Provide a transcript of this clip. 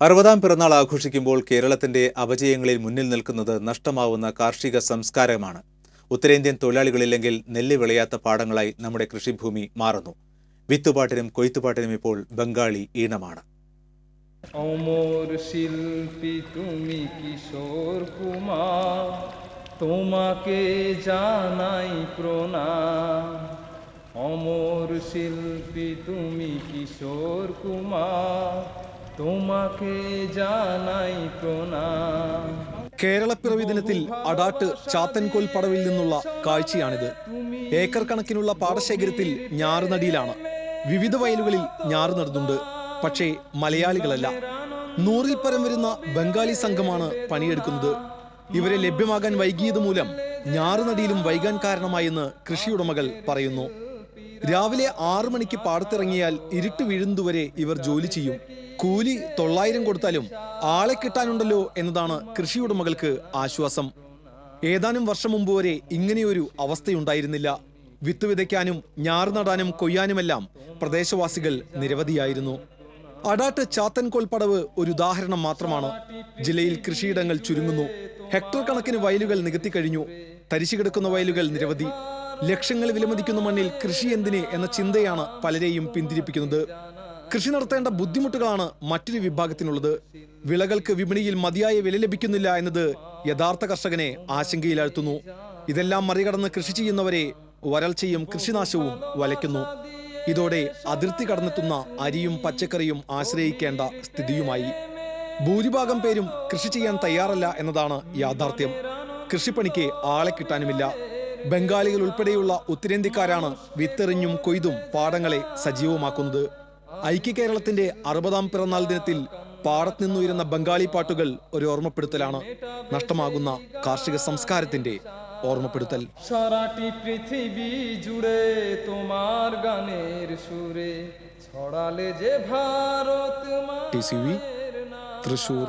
അറുപതാം പിറന്നാൾ ആഘോഷിക്കുമ്പോൾ കേരളത്തിന്റെ അപജയങ്ങളിൽ മുന്നിൽ നിൽക്കുന്നത് നഷ്ടമാവുന്ന കാർഷിക സംസ്കാരമാണ് ഉത്തരേന്ത്യൻ തൊഴിലാളികളില്ലെങ്കിൽ നെല്ല് വിളയാത്ത പാടങ്ങളായി നമ്മുടെ കൃഷിഭൂമി മാറുന്നു വിത്തുപാട്ടിനും കൊയ്ത്തുപാട്ടിനും ഇപ്പോൾ ബംഗാളി ഈണമാണ് অমর শিল্পী তুমি কিশোর কুমার তোমাকে জানাই প্রণাম অমর শিল্পী তুমি কিশোর কুমার তোমাকে জানাই প্রণাম കേരളപ്പിറവി ദിനത്തിൽ അടാട്ട് ചാത്തൻകോൽ പടവിൽ നിന്നുള്ള കാഴ്ചയാണിത് ഏക്കർ കണക്കിനുള്ള പാടശേഖരത്തിൽ ഞാറുനടിയിലാണ് വിവിധ വയലുകളിൽ ഞാറ് നടുന്നുണ്ട് പക്ഷേ മലയാളികളല്ല നൂറിൽ പരം വരുന്ന ബംഗാളി സംഘമാണ് പണിയെടുക്കുന്നത് ഇവരെ ലഭ്യമാകാൻ വൈകിയത് മൂലം ഞാറുനടിയിലും വൈകാൻ കാരണമായെന്ന് കൃഷിയുടമകൾ പറയുന്നു രാവിലെ ആറു മണിക്ക് പാടത്തിറങ്ങിയാൽ ഇരുട്ട് വീഴുന്നതുവരെ ഇവർ ജോലി ചെയ്യും കൂലി തൊള്ളായിരം കൊടുത്താലും ആളെ കിട്ടാനുണ്ടല്ലോ എന്നതാണ് കൃഷിയുടമകൾക്ക് ആശ്വാസം. ഏതാനും വർഷം മുമ്പ് വരെ ഇങ്ങനെയൊരു അവസ്ഥയുണ്ടായിരുന്നില്ല. വിത്ത് വിതയ്ക്കാനും ഞാറ് നടാനും കൊയ്യാനുമെല്ലാം പ്രദേശവാസികൾ നിരവധിയായിരുന്നു. അടാട്ട് ചാത്തൻകോൽ ഒരു ഉദാഹരണം മാത്രമാണ്. ജില്ലയിൽ കൃഷിയിടങ്ങൾ ചുരുങ്ങുന്നു. ഹെക്ടർ കണക്കിന് വയലുകൾ നികത്തി കഴിഞ്ഞു തരിശു കിടക്കുന്ന വയലുകൾ നിരവധി. ലക്ഷങ്ങൾ വിലമതിക്കുന്ന മണ്ണിൽ കൃഷി എന്തിന് എന്ന ചിന്തയാണ് പലരെയും പിന്തിരിപ്പിക്കുന്നത്. കൃഷി നടത്തേണ്ട ബുദ്ധിമുട്ടുകളാണ് മറ്റൊരു വിഭാഗത്തിനുള്ളത്. വിളകൾക്ക് വിപണിയിൽ മതിയായ വില ലഭിക്കുന്നില്ല എന്നത് യഥാർത്ഥ കർഷകനെ ആശങ്കയിലാഴ്ത്തുന്നു. ഇതെല്ലാം മറികടന്ന് കൃഷി ചെയ്യുന്നവരെ വരൾച്ചയും കൃഷിനാശവും വലയ്ക്കുന്നു. ഇതോടെ അതിർത്തി കടന്നെത്തുന്ന അരിയും പച്ചക്കറിയും ആശ്രയിക്കേണ്ട സ്ഥിതിയുമായി. ഭൂരിഭാഗം പേരും കൃഷി ചെയ്യാൻ തയ്യാറല്ല എന്നതാണ് യാഥാർത്ഥ്യം. കൃഷിപ്പണിക്ക് ആളെ കിട്ടാനുമില്ല. ബംഗാളികൾ ഉൾപ്പെടെയുള്ള ഉത്തരേന്ത്യക്കാരാണ് വിത്തെറിഞ്ഞും കൊയ്തും പാടങ്ങളെ സജീവമാക്കുന്നത്. ഐക്യ കേരളത്തിന്റെ അറുപതാം പിറന്നാൾ ദിനത്തിൽ പാടത്ത് നിന്നുയരുന്ന ബംഗാളി പാട്ടുകൾ ഒരു ഓർമ്മപ്പെടുത്തലാണ് നഷ്ടമാകുന്ന കാർഷിക സംസ്കാരത്തിന്റെ ഓർമ്മപ്പെടുത്തൽ সারাটি পৃথিবী জুড়ে তোমার গানের সুরে ছড়ালে যে ভারত ടി സി വി মায়ের নাম തൃശൂർ